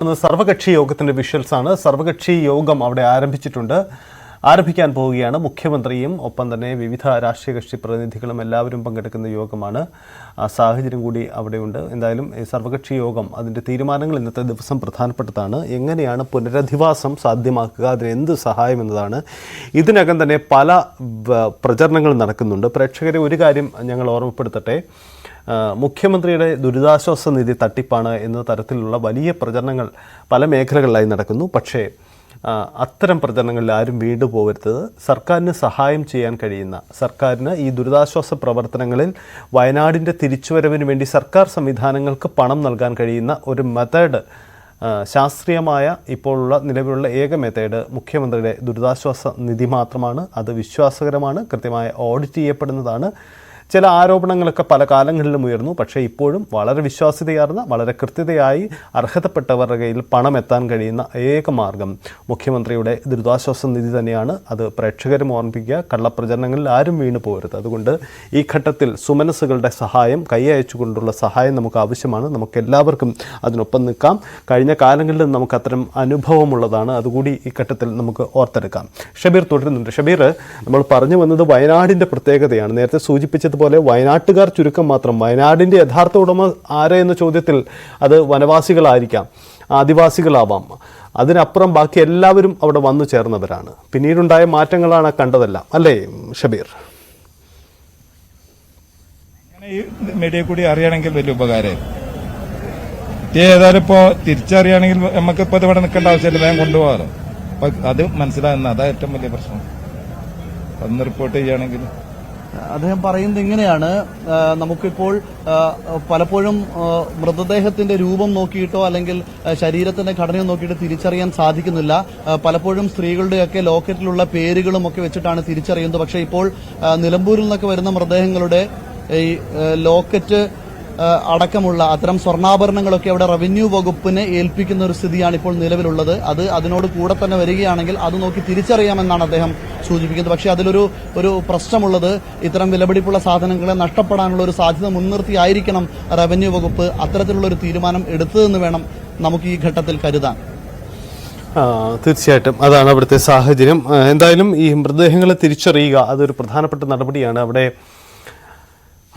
സർവകക്ഷി യോഗത്തിന്റെ വിഷ്വൽസ് ആണ് സർവകക്ഷി യോഗം അവിടെ ആരംഭിച്ചിട്ടുണ്ട്. ആരംഭിക്കാൻ പോവുകയാണ്. മുഖ്യമന്ത്രിയും ഒപ്പം തന്നെ വിവിധ രാഷ്ട്രീയ കക്ഷി പ്രതിനിധികളും എല്ലാവരും പങ്കെടുക്കുന്ന യോഗമാണ്. സാഹചര്യം കൂടി അവിടെയുണ്ട്. എന്തായാലും സർവകക്ഷി യോഗം അതിന്റെ തീരുമാനങ്ങൾ ഇന്നത്തെ ദിവസം പ്രധാനപ്പെട്ടതാണ്. എങ്ങനെയാണ് പുനരധിവാസം സാധ്യമാക്കുക? അതിന് എന്ത് സഹായം എന്നതാണ്. ഇതിനകം തന്നെ പല പ്രചരണങ്ങൾ നടക്കുന്നുണ്ട്. പ്രേക്ഷകരെ ഒരു കാര്യം ഞങ്ങൾ ഓർമ്മപ്പെടുത്തട്ടെ. മുഖ്യമന്ത്രിയുടെ ദുരിതാശ്വാസ നിധി തട്ടിപ്പാണ് എന്ന തരത്തിലുള്ള വലിയ പ്രചരണങ്ങൾ പല മേഖലകളിലായി നടക്കുന്നു. പക്ഷേ അത്തരം പ്രചരണങ്ങളിൽ ആരും വീണ്ടു പോകരുത്. സർക്കാരിന് സഹായം ചെയ്യാൻ കഴിയുന്ന സർക്കാരിന് ഈ ദുരിതാശ്വാസ പ്രവർത്തനങ്ങളിൽ വയനാടിന്റെ തിരിച്ചുവരവിന് വേണ്ടി സർക്കാർ സംവിധാനങ്ങൾക്ക് പണം നൽകാൻ കഴിയുന്ന ഒരു മെത്തേഡ് ശാസ്ത്രീയമായ ഇപ്പോഴുള്ള നിലവിലുള്ള ഏക മെത്തേഡ് മുഖ്യമന്ത്രിയുടെ ദുരിതാശ്വാസ നിധി മാത്രമാണ്. അത് വിശ്വാസകരമാണ്. കൃത്യമായി ഓഡിറ്റ് ചെയ്യപ്പെടുന്നതാണ്. ചില ആരോപണങ്ങളൊക്കെ പല കാലങ്ങളിലും ഉയർന്നു. പക്ഷേ ഇപ്പോഴും വളരെ വിശ്വാസ്യതയാർന്ന വളരെ കൃത്യതയായി അർഹതപ്പെട്ടവരുടെ കയ്യിൽ പണം എത്താൻ കഴിയുന്ന ഏക മാർഗം മുഖ്യമന്ത്രിയുടെ ദുരിതാശ്വാസ നിധി തന്നെയാണ്. അത് പ്രേക്ഷകരും ഓർമ്മിപ്പിക്കുക കള്ളപ്രചരണങ്ങളിൽ ആരും വീണു പോകരുത്. അതുകൊണ്ട് ഈ ഘട്ടത്തിൽ സുമനസ്സുകളുടെ സഹായം കൈ അയച്ചുകൊണ്ടുള്ള സഹായം നമുക്ക് ആവശ്യമാണ്. നമുക്ക് എല്ലാവർക്കും അതിനൊപ്പം നിൽക്കാം. കഴിഞ്ഞ കാലങ്ങളിൽ നമുക്ക് അത്തരം അനുഭവമുള്ളതാണ്. അതുകൂടി ഈ ഘട്ടത്തിൽ നമുക്ക് ഓർത്തെടുക്കാം. ഷബീർ തുടരുന്നുണ്ട്. ഷബീർ നമ്മൾ പറഞ്ഞു വന്നത് വയനാടിന്റെ പ്രത്യേകതയാണ്. നേരത്തെ സൂചിപ്പിച്ചതുപോലെ വയനാട്ടുകാർ ചുരുക്കം മാത്രം. വയനാടിന്റെ യഥാർത്ഥ ഉടമ ആരെ എന്ന ചോദ്യത്തിൽ അത് വനവാസികളായിരിക്കാം ആദിവാസികളാവാം. അതിനപ്പുറം ബാക്കി എല്ലാവരും അവിടെ വന്നു ചേർന്നവരാണ്. പിന്നീടുണ്ടായ മാറ്റങ്ങളാണ് കണ്ടതെല്ലാം. അല്ലേ ഷബീർ? ഈ മീഡിയ കൂടി അറിയണമെങ്കിൽ വലിയ ഉപകാരമായി ഏതായാലും ഇപ്പോ തിരിച്ചറിയണമെങ്കിൽ നമുക്കിപ്പോ ഇത് ഇവിടെ നിൽക്കേണ്ട ആവശ്യമില്ല. വേഗം കൊണ്ടുപോകാറ് അത് മനസ്സിലാകുന്ന അതാ ഏറ്റവും വലിയ പ്രശ്നം. ഒന്ന് റിപ്പോർട്ട് ചെയ്യുകയാണെങ്കിൽ അദ്ദേഹം പറയുന്നത് ഇങ്ങനെയാണ്. നമുക്കിപ്പോൾ പലപ്പോഴും മൃതദേഹത്തിന്റെ രൂപം നോക്കിയിട്ടോ അല്ലെങ്കിൽ ശരീരത്തിന്റെ ഘടനയോ നോക്കിയിട്ട് തിരിച്ചറിയാൻ സാധിക്കുന്നില്ല. പലപ്പോഴും സ്ത്രീകളുടെയൊക്കെ ലോക്കറ്റിലുള്ള പേരുകളും ഒക്കെ വെച്ചിട്ടാണ് തിരിച്ചറിയുന്നത്. പക്ഷേ ഇപ്പോൾ നിലമ്പൂരിൽ നിന്നൊക്കെ വരുന്ന മൃതദേഹങ്ങളുടെ ഈ ലോക്കറ്റ് അടക്കമുള്ള അത്തരം സ്വർണാഭരണങ്ങളൊക്കെ അവിടെ റവന്യൂ വകുപ്പിനെ ഏൽപ്പിക്കുന്ന ഒരു സ്ഥിതിയാണ് ഇപ്പോൾ നിലവിലുള്ളത്. അത് അതിനോട് കൂടെ തന്നെ വരികയാണെങ്കിൽ അത് നോക്കി തിരിച്ചറിയാമെന്നാണ് അദ്ദേഹം സൂചിപ്പിക്കുന്നത്. പക്ഷേ അതിലൊരു ഒരു പ്രശ്നമുള്ളത് ഇത്തരം വിലപിടിപ്പുള്ള സാധനങ്ങളെ നഷ്ടപ്പെടാനുള്ള ഒരു സാധ്യത മുൻനിർത്തിയായിരിക്കണം റവന്യൂ വകുപ്പ് അത്തരത്തിലുള്ള ഒരു തീരുമാനം എടുത്തതെന്ന് വേണം നമുക്ക് ഈ ഘട്ടത്തിൽ കരുതാൻ. തീർച്ചയായിട്ടും. അതാണ് അവിടുത്തെ സാഹചര്യം. എന്തായാലും ഈ മൃതദേഹങ്ങളെ തിരിച്ചറിയുക അതൊരു പ്രധാനപ്പെട്ട നടപടിയാണ്. അവിടെ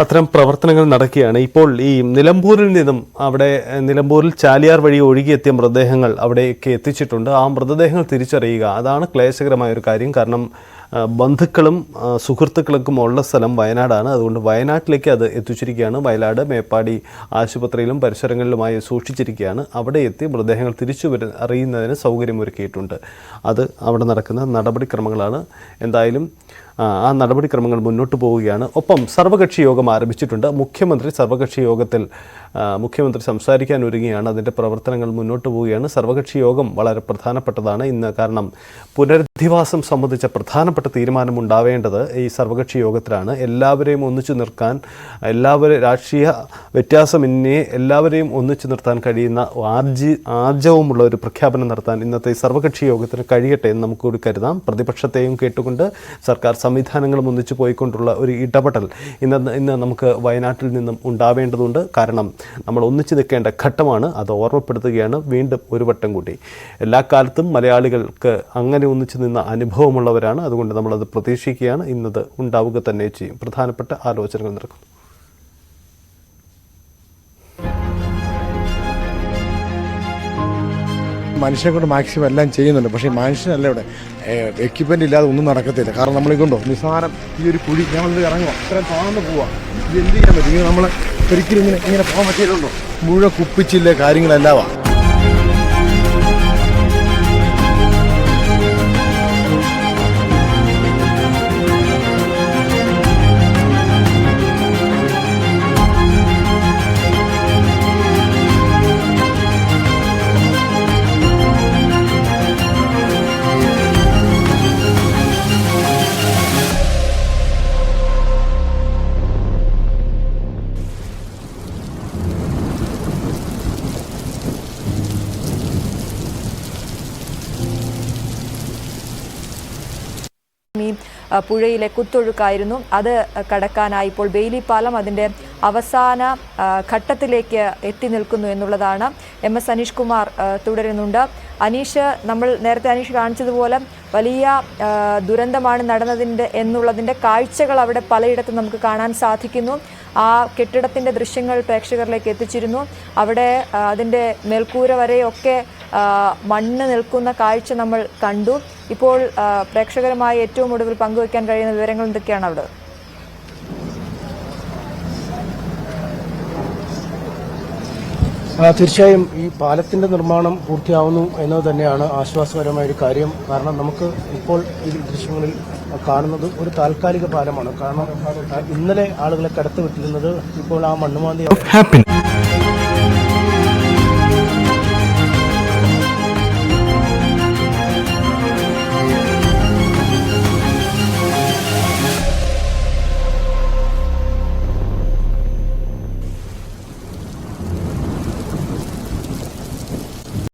അത്തരം പ്രവർത്തനങ്ങൾ നടക്കുകയാണ്. ഇപ്പോൾ ഈ നിലമ്പൂരിൽ നിന്നും അവിടെ നിലമ്പൂരിൽ ചാലിയാർ വഴി ഒഴുകിയെത്തിയ മൃതദേഹങ്ങൾ അവിടേക്ക് എത്തിച്ചിട്ടുണ്ട്. ആ മൃതദേഹങ്ങൾ തിരിച്ചറിയുക അതാണ് ക്ലേശകരമായ ഒരു കാര്യം. കാരണം ബന്ധുക്കളും സുഹൃത്തുക്കൾക്കും ഉള്ള സ്ഥലം വയനാടാണ്. അതുകൊണ്ട് വയനാട്ടിലേക്ക് അത് എത്തിച്ചിരിക്കുകയാണ്. വയലാട് മേപ്പാടി ആശുപത്രിയിലും പരിസരങ്ങളിലുമായി സൂക്ഷിച്ചിരിക്കുകയാണ്. അവിടെ എത്തി മൃതദേഹങ്ങൾ തിരിച്ചു വരു അറിയുന്നതിന് സൗകര്യമൊരുക്കിയിട്ടുണ്ട്. അത് അവിടെ നടക്കുന്ന നടപടിക്രമങ്ങളാണ്. എന്തായാലും ആ, നടപടിക്രമങ്ങൾ മുന്നോട്ട് പോവുകയാണ്. ഒപ്പം സർവകക്ഷി യോഗം ആരംഭിച്ചിട്ടുണ്ട്. മുഖ്യമന്ത്രി സർവകക്ഷി യോഗത്തിൽ മുഖ്യമന്ത്രി സംസാരിക്കാൻ ഒരുങ്ങിയാണ് അതിന്റെ പ്രവർത്തനങ്ങൾ മുന്നോട്ട് പോവുകയാണ്. സർവകക്ഷി യോഗം വളരെ പ്രധാനപ്പെട്ടതാണ്. ഇന്ന് കാരണം പുനരധിവാസം സംബന്ധിച്ച പ്രധാനപ്പെട്ട തീരുമാനം ഉണ്ടാവേണ്ടത് ഈ സർവകക്ഷി യോഗത്തിലാണ്. എല്ലാവരെയും ഒന്നിച്ചു നിർക്കാൻ എല്ലാവരും രാഷ്ട്രീയ വ്യത്യാസമെന്നേ എല്ലാവരെയും ഒന്നിച്ചു നിർത്താൻ കഴിയുന്ന ആർജി ആർജവുമുള്ള ഒരു പ്രഖ്യാപനം നടത്താൻ ഇന്നത്തെ സർവകക്ഷി യോഗത്തിന് കഴിയട്ടെ എന്ന് നമുക്ക് കൂടി കരുതാം. പ്രതിപക്ഷത്തെയും കേട്ടുകൊണ്ട് സർക്കാർ സംവിധാനങ്ങളും ഒന്നിച്ചു പോയിക്കൊണ്ടുള്ള ഒരു ഇടപെടൽ ഇന്ന് ഇന്ന് നമുക്ക് വയനാട്ടിൽ നിന്നും ഉണ്ടാവേണ്ടതുണ്ട്. കാരണം നമ്മൾ ഒന്നിച്ചു നിൽക്കേണ്ട ഘട്ടമാണ്. അത് ഓർമ്മപ്പെടുത്തുകയാണ്. വീണ്ടും ഒരു വട്ടം കൂടി. എല്ലാ കാലത്തും മലയാളികൾക്ക് അങ്ങനെ ഒന്നിച്ചു നിന്ന അനുഭവമുള്ളവരാണ്. അതുകൊണ്ട് നമ്മളത് പ്രതീക്ഷിക്കുകയാണ്. ഇന്നത് ഉണ്ടാവുക തന്നെ ചെയ്യും. പ്രധാനപ്പെട്ട ആലോചനകൾ നടക്കും. മനുഷ്യനെ കൊണ്ട് മാക്സിമം എല്ലാം ചെയ്യുന്നുണ്ട്. പക്ഷേ മനുഷ്യനല്ല ഇവിടെ. എക്യുപ്മെന്റ് ഇല്ലാതെ ഒന്നും നടക്കത്തില്ല. കാരണം നമ്മളിക്കൊണ്ടോ നിസ്സാരം ഈ ഒരു കുഴി ഞങ്ങളിത് ഇറങ്ങുക അത്രയും താഴ്ന്നു പോവാ. ഇത് എന്ത് ചെയ്യാൻ പറ്റും? ഇങ്ങനെ നമ്മൾ ഒരിക്കലും ഇങ്ങനെ ഇങ്ങനെ പോകാൻ പറ്റിയിട്ടുണ്ടോ മുഴുവൻ കുപ്പിച്ചില്ല കാര്യങ്ങളെല്ലാവാ. പുഴയിലെ കുത്തൊഴുക്കായിരുന്നു. അത് കടക്കാനായി ഇപ്പോൾ ബെയിലി പാലം അതിന്റെ അവസാന ഘട്ടത്തിലേക്ക് എത്തി നിൽക്കുന്നു എന്നുള്ളതാണ് എം എസ് അനീഷ് കുമാർ തുടരുന്നുണ്ട്. അനീഷ് നമ്മൾ നേരത്തെ അനീഷ് കാണിച്ചതുപോലെ വലിയ ദുരന്തമാണ് നടന്നതിന്റെ എന്നുള്ളതിന്റെ കാഴ്ചകൾ അവിടെ പലയിടത്തും നമുക്ക് കാണാൻ സാധിക്കുന്നു. ആ കെട്ടിടത്തിന്റെ ദൃശ്യങ്ങൾ പ്രേക്ഷകരിലേക്ക് എത്തിച്ചിരുന്നു. അവിടെ അതിന്റെ മേൽക്കൂര വരെയൊക്കെ മണ്ണ് നിൽക്കുന്ന കാഴ്ച നമ്മൾ കണ്ടു. ഇപ്പോൾ പ്രേക്ഷകരുമായി ഏറ്റവും ഒടുവിൽ പങ്കുവയ്ക്കാൻ കഴിയുന്ന വിവരങ്ങൾ എന്തൊക്കെയാണ് അവിടെ? തീർച്ചയായും ഈ പാലത്തിന്റെ നിർമ്മാണം പൂർത്തിയാവുന്നു എന്നത് തന്നെയാണ് ആശ്വാസകരമായ ഒരു കാര്യം കാരണം നമുക്ക് ഇപ്പോൾ ഈ ദൃശ്യങ്ങളിൽ കാണുന്നത് ഒരു താൽക്കാലിക പാലമാണ് കാരണം ഇന്നലെ ആളുകളെ കടത്തിവിട്ടിരുന്നത് ഇപ്പോൾ ആ മണ്ണുമാന്തി.